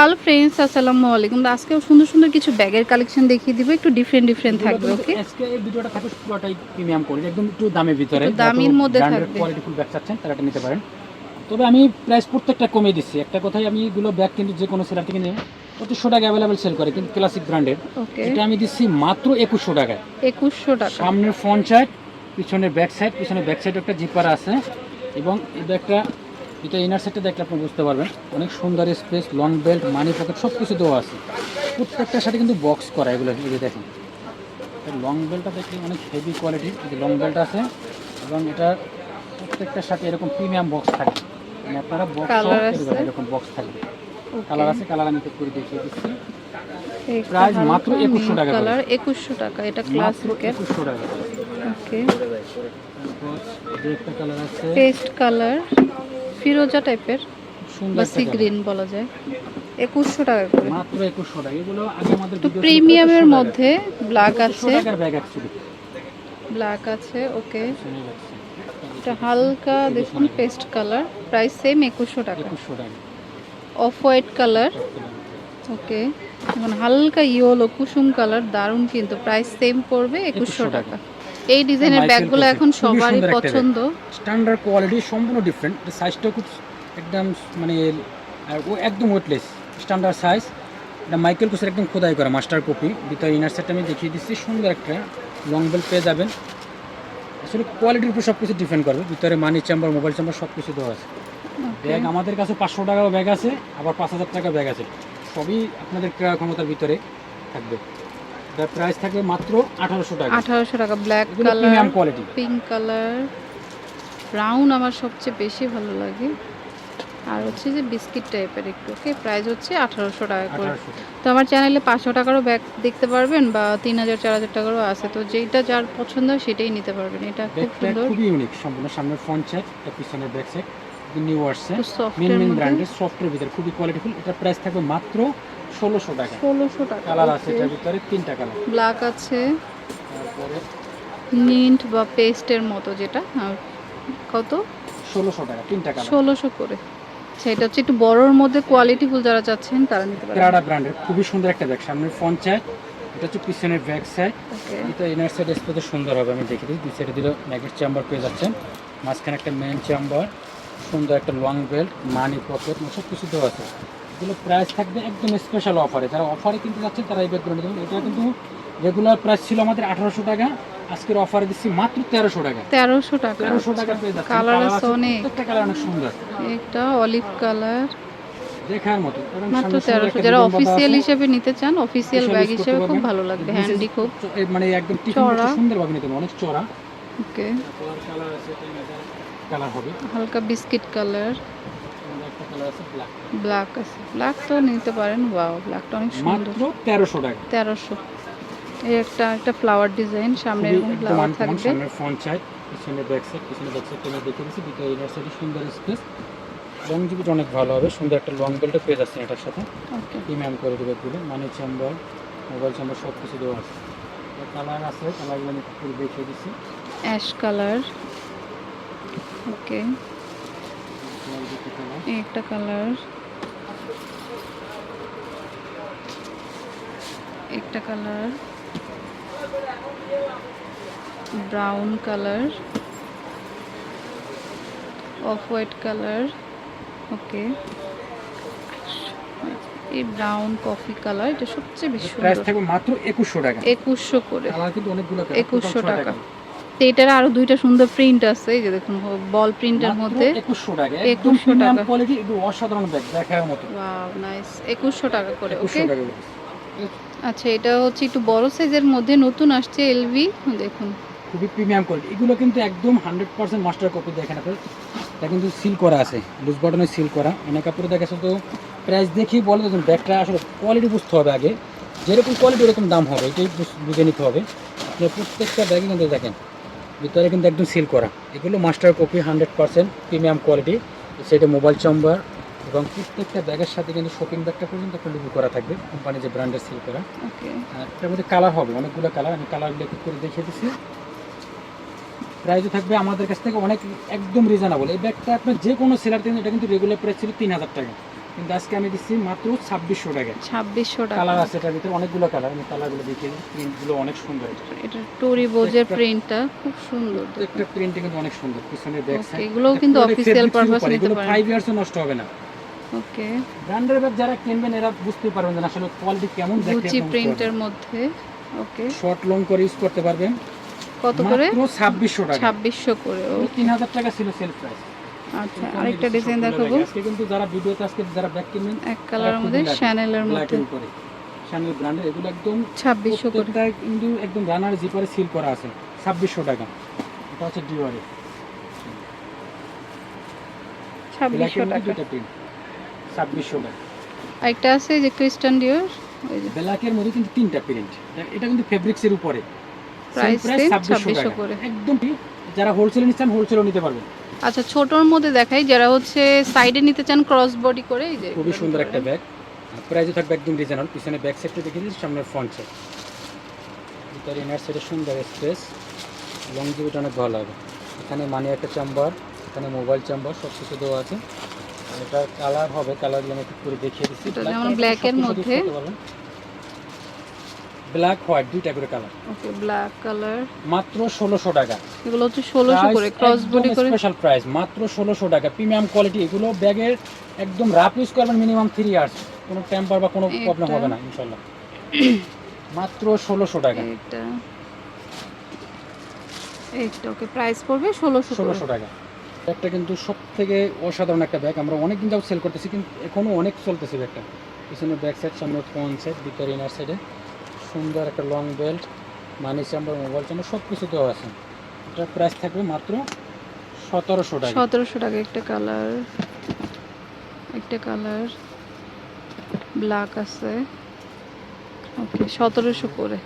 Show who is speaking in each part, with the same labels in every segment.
Speaker 1: Hello friends আসসালামু আলাইকুম। আজকেও সুন্দর সুন্দর কিছু ব্যাগের কালেকশন দেখিয়ে দিব। একটু ডিফারেন্ট ডিফারেন্ট থাকবে ওকে
Speaker 2: আজকে এই ভিডিওটা থাকবে পুরোটাই প্রিমিয়াম কোয়ালিটি একদম একটু দামের ভিতরে।
Speaker 1: দামির মধ্যে থাকবে।
Speaker 2: কোয়ালিটি ফুল ব্যাগ চাচ্ছেন তারা এটা নিতে পারেন। তবে আমি প্রাইস প্রত্যেকটা কমিয়ে দিচ্ছি। একটা কথাই আমি এগুলো ব্যাগ কিন্তু যে কোনো সেলার থেকে নিয়ে পঁচিশশো টাকা অ্যাভেলেবেল সেল করে কিন্তু ক্লাসিক ব্র্যান্ডের এটা আমি দিচ্ছি মাত্র একুশশো টাকায়।
Speaker 1: একুশশো টাকা।
Speaker 2: সামনের ফ্রন্ট সাইড পিছনের ব্যাক সাইড পিছনের ব্যাক সাইডে একটা জিপার আছে। এবং এই ব্যাগটা এটা ইনার সাইডটা দেখলে আপনি বুঝতে পারবেন। অনেক সুন্দর space long belt money pocket সব কিছু দেওয়া আছে। প্রত্যেকটার সাথে কিন্তু বক্স করা এগুলো এই যে দেখেন। লং বেল্টটা দেখলে অনেক হেভি কোয়ালিটির যে লং বেল্ট আছে। এবং এটা প্রত্যেকটার সাথে এরকম প্রিমিয়াম বক্স থাকে। মানে আপনারা বক্স এরকম বক্স থাকবে। কালার আছে কালার আমি করে দেখিয়ে দিচ্ছি। প্রাইস মাত্র 2100 টাকা
Speaker 1: কালার একুশশো টাকা এটা ক্লাসিকের
Speaker 2: একুশশো টাকা
Speaker 1: ওকে
Speaker 2: কালার আছে।
Speaker 1: পেস্ট কালার ফিরোজা টাইপের
Speaker 2: সুন্দর
Speaker 1: বা সি গ্রিন বলা যায়। একুশশো টাকা করে।
Speaker 2: মাত্র একুশশো টাকা। এগুলো আগে আমাদের
Speaker 1: তো প্রিমিয়ামের মধ্যে ব্ল্যাক আছে। ব্ল্যাক আছে ওকে এটা হালকা দেখুন পেস্ট কালার প্রাইস সেম একুশশো টাকা।
Speaker 2: একুশশো টাকা।
Speaker 1: অফ হোয়াইট কালার ওকে এখন হালকা ইয়েলো কুসুম কালার দারুণ কিন্তু। প্রাইস সেম পড়বে একুশশো
Speaker 2: 2100
Speaker 1: টাকা। এই ডিজাইনের ব্যাগগুলো এখন সবারই পছন্দ।
Speaker 2: স্ট্যান্ডার্ড কোয়ালিটি সম্পূর্ণ ডিফারেন্ট সাইজটা খুব একদম মানে ও একদম ওয়েটলেস স্ট্যান্ডার্ড সাইজ এটা মাইকেল কুসের একদম খোদাই করা মাস্টার কপি ভিতরে ইনার সেটটা আমি দেখিয়ে দিচ্ছি। সুন্দর একটা লং বেল পেয়ে যাবেন। আসলে কোয়ালিটির উপর সব কিছু ডিপেন্ড করবে। ভিতরে মানি চেম্বার মোবাইল চেম্বার সব কিছু দেওয়া আছে। ব্যাগ আমাদের কাছে পাঁচশো টাকাও ব্যাগ আছে আবার পাঁচ হাজার টাকা ব্যাগ আছে। সবই আপনাদের ক্রয় ক্ষমতার ভিতরে থাকবে। এটার প্রাইস থাকবে মাত্র আঠারোশো টাকা।
Speaker 1: আঠারোশো টাকা black colour
Speaker 2: premium quality
Speaker 1: pink colour brown আমার সবচেয়ে বেশি ভালো লাগে। আর হচ্ছে যে বিস্কিট টাইপের একটু ওকে প্রাইস হচ্ছে আঠারোশো টাকা করে। তো আমার চ্যানেলে পাঁচশো টাকারও ব্যাগ দেখতে পারবেন বা তিন হাজার চার হাজার টাকারও আছে। তো যেইটা যার পছন্দ হয় সেটাই নিতে পারবেন। এটা খুব সুন্দর।
Speaker 2: খুবই ইউনিক সম্পূর্ণ সামনের ফ্রন্ট সাইড আর পিছনের ব্যাক সাইড নিউ আসছে মেন মেন ব্র্যান্ডের সফটের ভিতরে খুবই কোয়ালিটিফুল এটার প্রাইস থাকবে মাত্র ষোলোশো টাকা।
Speaker 1: ষোলোশো টাকা
Speaker 2: কালার আছে এটার ভিতরে তিনটা কালার
Speaker 1: ব্ল্যাক আছে।
Speaker 2: তারপরে
Speaker 1: মিন্ট বা পেস্টের মতো যেটা। আর কত?
Speaker 2: ষোলোশো টাকা তিনটা কালার
Speaker 1: ষোলোশো করে। সেটা হচ্ছে একটু বড়োর মধ্যে কোয়ালিটিফুল যারা চাচ্ছেন তারা নিতে পারেন।
Speaker 2: প্রাডা ব্র্যান্ডের খুবই সুন্দর একটা ব্যাগ সামনের ফ্রন্ট সাইড এটা হচ্ছে পিছনের ব্যাক সাইড এটা ইনার সাইড স্পেসে সুন্দর হবে আমি দেখে দিই। দুই সাইডে দিলে ম্যাগেট চেম্বার পেয়ে যাচ্ছেন। মাঝখানে একটা মেন চেম্বার সুন্দর একটা লং বেল্ট মানি পকেট সব কিছু দেওয়া আছে। এগুলো প্রাইস থাকবে একদম স্পেশাল অফারে যারা অফারে কিনতে যাচ্ছে তারা এই ব্যাগগুলো নিতে এটা কিন্তু রেগুলার প্রাইস ছিল আমাদের আঠারোশো টাকা আজকের অফারে দিচ্ছি মাত্র তেরোশো টাকা।
Speaker 1: তেরোশো টাকা।
Speaker 2: তেরোশো টাকা পেয়ে যাচ্ছে।
Speaker 1: কালার আছে অনেক
Speaker 2: প্রত্যেকটা কালার অনেক সুন্দর।
Speaker 1: একটা অলিভ কালার
Speaker 2: দেখার মতো।
Speaker 1: মাত্র তেরোশো। যারা অফিসিয়াল হিসেবে নিতে চান অফিসিয়াল ব্যাগ হিসেবে খুব ভালো লাগবে হ্যান্ডি খুব।
Speaker 2: মানে একদম
Speaker 1: চড়া।
Speaker 2: সুন্দরভাবে নিতে অনেক চড়া।
Speaker 1: ওকে
Speaker 2: কালার আছে কালার হবে?
Speaker 1: হালকা বিস্কিট কালার।
Speaker 2: ব্ল্যাক
Speaker 1: আছে ব্ল্যাক তো নিতে পারেন ওয়াও ব্ল্যাকটা অনেক সুন্দর।
Speaker 2: তেরোশো টাকা।
Speaker 1: তেরোশো। এই একটা একটা ফ্লাওয়ার ডিজাইন সামনে এরকম ফ্লাওয়ার থাকবে।
Speaker 2: সামনের ফ্রন্ট সাইড পিছনে ব্যাক সাইড পিছনে ব্যাক সাইড তোমার দেখে দিচ্ছি দুটো ইনার সাইডে সুন্দর স্পেস লং জিবিটা অনেক ভালো হবে সুন্দর একটা লং বেল্টও পেয়ে যাচ্ছে এটার সাথে। প্রিমিয়াম করে দেবে পুরো মানি চেম্বার মোবাইল চেম্বার সব কিছু দেওয়া আছে। কালার আছে কালারগুলো আমি পুরো দেখিয়ে দিচ্ছি।
Speaker 1: Ash colour okay. একটা কালার। একটা colour. Brown colour. Off white colour. Okay. এই ব্রাউন কফি কালার এটা সবচেয়ে বেশি
Speaker 2: প্রাইস
Speaker 1: সুন্দর।
Speaker 2: থাকবে মাত্র একুশশো টাকা।
Speaker 1: একুশশো করে।
Speaker 2: কালার কিন্তু অনেকগুলো colour,
Speaker 1: একুশশো টাকা। তো এটার আরও দুইটা সুন্দর প্রিন্ট আছে এই যে দেখুন বল প্রিন্টের মধ্যে।
Speaker 2: 2100 টাকা একদম
Speaker 1: 2100
Speaker 2: প্রিমিয়াম
Speaker 1: টাকা।
Speaker 2: কোয়ালিটি একটু অসাধারণ ব্যাগ দেখার মতো।
Speaker 1: ওয়াও নাইস একুশশো টাকা করে
Speaker 2: 2100
Speaker 1: ওকে আচ্ছা এটা হচ্ছে একটু বড় সাইজের মধ্যে নতুন আসছে এলভি দেখুন।
Speaker 2: খুবই প্রিমিয়াম কোয়ালিটি এগুলো কিন্তু একদম হান্ড্রেড পার্সেন্ট মাস্টার কপি দেখেন আপনি এটা কিন্তু সিল করা আছে লুজ বটনে সিল করা। অনেক কাপড়ে দেখা তো প্রাইস দেখেই বলে দেখুন ব্যাগটা আসলে কোয়ালিটি বুঝতে হবে আগে। যেরকম কোয়ালিটি ওরকম দাম হবে এটাই বুঝে নিতে হবে। আপনি প্রত্যেকটা ব্যাগে কিন্তু দেখেন ভিতরে কিন্তু একদম সিল করা। এগুলো master copy hundred percent premium quality সেটা মোবাইল চাম্বার এবং প্রত্যেকটা ব্যাগের সাথে কিন্তু শপিং ব্যাগটা পর্যন্ত একটা করা থাকবে কোম্পানি যে ব্র্যান্ডের সিল করা। আর এটার মধ্যে কালার হবে অনেকগুলো কালার আমি কালারগুলো একটু করে দেখিয়ে দিচ্ছি। প্রাইসও থাকবে আমাদের কাছ থেকে অনেক একদম রিজনেবল এই ব্যাগটা আপনার যে কোনো সেলার থেকে এটা কিন্তু রেগুলার প্রাইস ছিল তিন হাজার টাকা। কিন্তু আজকে আমি দিচ্ছি মাত্র ছাব্বিশশো টাকা।
Speaker 1: ছাব্বিশশো টাকা।
Speaker 2: কালার আছে এটার ভিতরে অনেকগুলো কালার আমি কালারগুলো দিই। প্রিন্টগুলো অনেক সুন্দর এটা।
Speaker 1: টরি বোজের প্রিন্টটা খুব সুন্দর।
Speaker 2: একটা প্রিন্টে কিন্তু অনেক সুন্দর। পিছনে ব্যাক সাইড
Speaker 1: এগুলোও কিন্তু অফিসিয়াল পারপাস নিতে পারেন।
Speaker 2: ফাইভ ইয়ার্সও নষ্ট হবে না।
Speaker 1: ওকে
Speaker 2: ব্র্যান্ডের ব্যাগ যারা কিনবেন এরা বুঝতে পারবেন যে আসলে কোয়ালিটি কেমন দেখতে
Speaker 1: গুচি প্রিন্টের মধ্যে। ওকে
Speaker 2: শর্ট লং করে ইউজ করতে পারবেন।
Speaker 1: কত করে?
Speaker 2: মাত্র ছাব্বিশশো টাকা।
Speaker 1: ছাব্বিশশো করে ও
Speaker 2: তিন হাজার টাকা ছিল সেল প্রাইস
Speaker 1: আচ্ছা আরেকটা ডিজাইন দেখাবো।
Speaker 2: আজকে কিন্তু যারা ভিডিওতে আজকে যারা ব্যাগ কিনবেন
Speaker 1: এক কালারের মধ্যে। শ্যানেলের মধ্যে।
Speaker 2: শ্যানেল ব্র্যান্ডের এগুলো একদম
Speaker 1: ছাব্বিশশো করে।
Speaker 2: প্রত্যেকটা কিন্তু একদম রানার জিপারে সিল করা আছে। ছাব্বিশশো টাকা। এটা হচ্ছে ডিওয়ারে
Speaker 1: ছাব্বিশশো টাকা।
Speaker 2: দুইটা প্রিন্ট ছাব্বিশশো টাকা।
Speaker 1: আরেকটা আছে যে ক্রিস্টান ডিওর
Speaker 2: ব্ল্যাকের মধ্যে কিন্তু তিনটা প্রিন্ট এটা কিন্তু ফেব্রিক্সের উপরে। প্রাইস
Speaker 1: 2600 করে।
Speaker 2: একদম যারা হোলসেলে নিচ্ছেন হোলসেলও নিতে পারবেন।
Speaker 1: আচ্ছা ছোটর মধ্যে দেখাই যারা হচ্ছে সাইডে নিতে চান ক্রস বডি করে এই যে
Speaker 2: খুবই সুন্দর একটা ব্যাগ প্রাইসও থাকবে একদম রিজনেবল পিছনে ব্যাক সাইডটা দেখে দিচ্ছি সামনের ফ্রন্ট সাইড ভিতরে ইনার সাইডে সুন্দর স্পেস লং জিবিটা অনেক ভালো হবে। এখানে মানি একটা চেম্বার এখানে মোবাইল চেম্বার সব কিছু দেওয়া আছে। আর এটা কালার হবে কালারগুলো আমি একটু করে দেখিয়ে দিচ্ছি।
Speaker 1: এটা যেমন এর মধ্যে।
Speaker 2: ব্ল্যাক হোয়াইট দুইটা করে কালার
Speaker 1: ওকে ব্ল্যাক কালার
Speaker 2: মাত্র ষোলোশো টাকা।
Speaker 1: এগুলো হচ্ছে ষোলোশো করে ক্রস বডি করে।
Speaker 2: স্পেশাল প্রাইস মাত্র ষোলোশো টাকা। প্রিমিয়াম কোয়ালিটি এগুলো ব্যাগের একদম রাফ ইউজ করবেন মিনিমাম থ্রি ইয়ার্স কোনো টেম্পার বা কোনো প্রবলেম হবে না ইনশাল্লাহ মাত্র ষোলোশো টাকা।
Speaker 1: এটা। এইটা ওকে প্রাইস পড়বে ষোলোশো
Speaker 2: ষোলোশো টাকা। ব্যাগটা কিন্তু সব থেকে অসাধারণ একটা ব্যাগ। আমরা অনেক দিন যাও সেল করতেছি কিন্তু এখনও অনেক চলতেছে ব্যাগটা। পিছনে ব্যাক সাইড সামনে ফ্রন্ট সাইড ভিতরে ইনার সাইডে সুন্দর একটা long belt money chamber mobile chamber সব কিছু দেওয়া আছে। এটার প্রাইস থাকবে মাত্র সতেরোশো টাকা।
Speaker 1: সতেরোশো টাকা একটা কালার একটা কালার ব্ল্যাক আছে। ওকে সতেরোশো করে।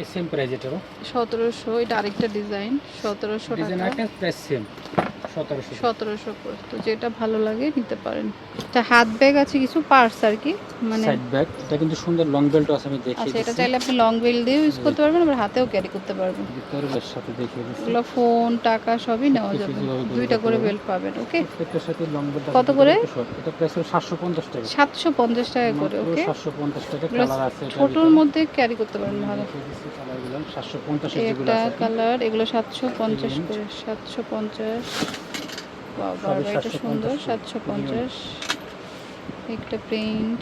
Speaker 2: এই সেম প্রাইস এটারও।
Speaker 1: সতেরোশো এটা আরেকটা ডিজাইন সতেরোশো
Speaker 2: ডিজাইন
Speaker 1: টাকা।
Speaker 2: প্রাইস সেম সতেরোশো
Speaker 1: তো যেটা ভালো লাগে নিতে পারেন। এটা হাত ব্যাগ আছে কিছু পার্স আর কি মানে
Speaker 2: সাইড ব্যাগ এটা কিন্তু সুন্দর লং বেল্ট আছে আমি দেখিয়ে
Speaker 1: আচ্ছা এটা চাইলে আপনি লং বেল দিয়েও ইউজ করতে পারবেন আবার হাতেও ক্যারি করতে পারবেন।
Speaker 2: এর সাথে দেখিয়ে দিচ্ছি।
Speaker 1: এগুলো ফোন টাকা সবই নেওয়া যাবে। দুইটা করে বেল্ট পাবেন ওকে
Speaker 2: প্রত্যেকটার সাথে লং বেল্ট
Speaker 1: কত করে?
Speaker 2: এটা প্রাইস হলো সাতশো পঞ্চাশ টাকা।
Speaker 1: সাতশো পঞ্চাশ টাকা করে ওকে
Speaker 2: সাতশো পঞ্চাশ টাকা কালার আছে এটার
Speaker 1: ছোটোর মধ্যে ক্যারি করতে পারেন ভালো।
Speaker 2: দেখিয়ে দিচ্ছি সাতশো পঞ্চাশের
Speaker 1: একটা কালার এগুলো সাতশো পঞ্চাশ
Speaker 2: Print।
Speaker 1: করে সাতশো পঞ্চাশ। বাবা
Speaker 2: সবই
Speaker 1: এটা
Speaker 2: 750
Speaker 1: সুন্দর। সাতশো পঞ্চাশ। একটা প্রিন্ট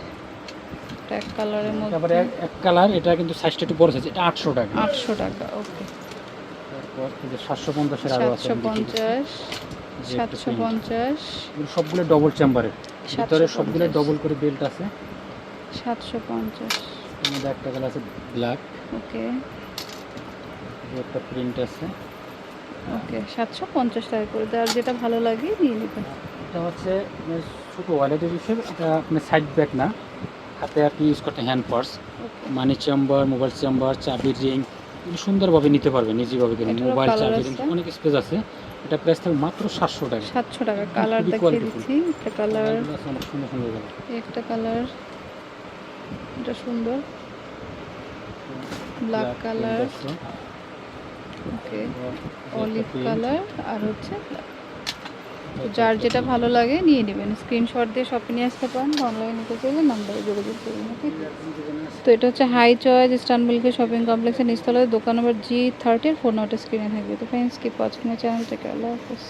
Speaker 1: এক কালারের
Speaker 2: তারপরে
Speaker 1: মধ্যে।
Speaker 2: এক- এক কালার এটা কিন্তু সাইজটা একটু বড় সাইজ এটা আটশো টাকা।
Speaker 1: আটশো টাকা ওকে
Speaker 2: তারপর সাতশো পঞ্চাশের আরও আছে
Speaker 1: সাতশো। পঞ্চাশ সাতশো। পঞ্চাশ।
Speaker 2: সবগুলো ডবল চেম্বারের ভিতরে
Speaker 1: 750
Speaker 2: সবগুলো ডবল করে বেল্ট আছে।
Speaker 1: সাতশো পঞ্চাশ।
Speaker 2: মধ্যে একটা কালার আছে ব্ল্যাক
Speaker 1: ওকে
Speaker 2: একটা প্রিন্ট আছে।
Speaker 1: ওকে সাতশো পঞ্চাশ টাকা করে। দেওয়ার যেটা ভালো লাগে নিয়ে নেবেন।
Speaker 2: এটা হচ্ছে ছোটো ওয়ালেটের হিসেবে এটা আপনার সাইড ব্যাগ না। হাতে আপনি ইউজ করতে hand purse money chamber mobile chamber চাবির রিং সুন্দরভাবে নিতে পারবেন নিজেভাবে কিনে। মোবাইল
Speaker 1: colour
Speaker 2: রিং অনেক স্পেস আছে। এটা প্রাইস থাকবে মাত্র সাতশো টাকা।
Speaker 1: সাতশো টাকা কালার দেখিয়ে দিচ্ছি। একটা কালার
Speaker 2: অনেক সুন্দর সুন্দর
Speaker 1: একটা কালার এটা সুন্দর। Black colour okay olive colour আর হচ্ছে তো যার যেটা ভালো লাগে নিয়ে নেবেন। স্ক্রিনশট দিয়ে শপে নিয়ে আসতে পারেন অনলাইন নিতে চাইলে নাম্বারে যোগাযোগ করুন ওকে তো এটা হচ্ছে হাই চয়েস ইস্টানবুলকে শপিং কমপ্লেক্সের নিচতলায় দোকান নম্বর জি থার্টির ফোন নাম্বারটা স্ক্রিনে থাকবে। তো friends keep watching my channel থেকে আল্লাহ হাফিজ।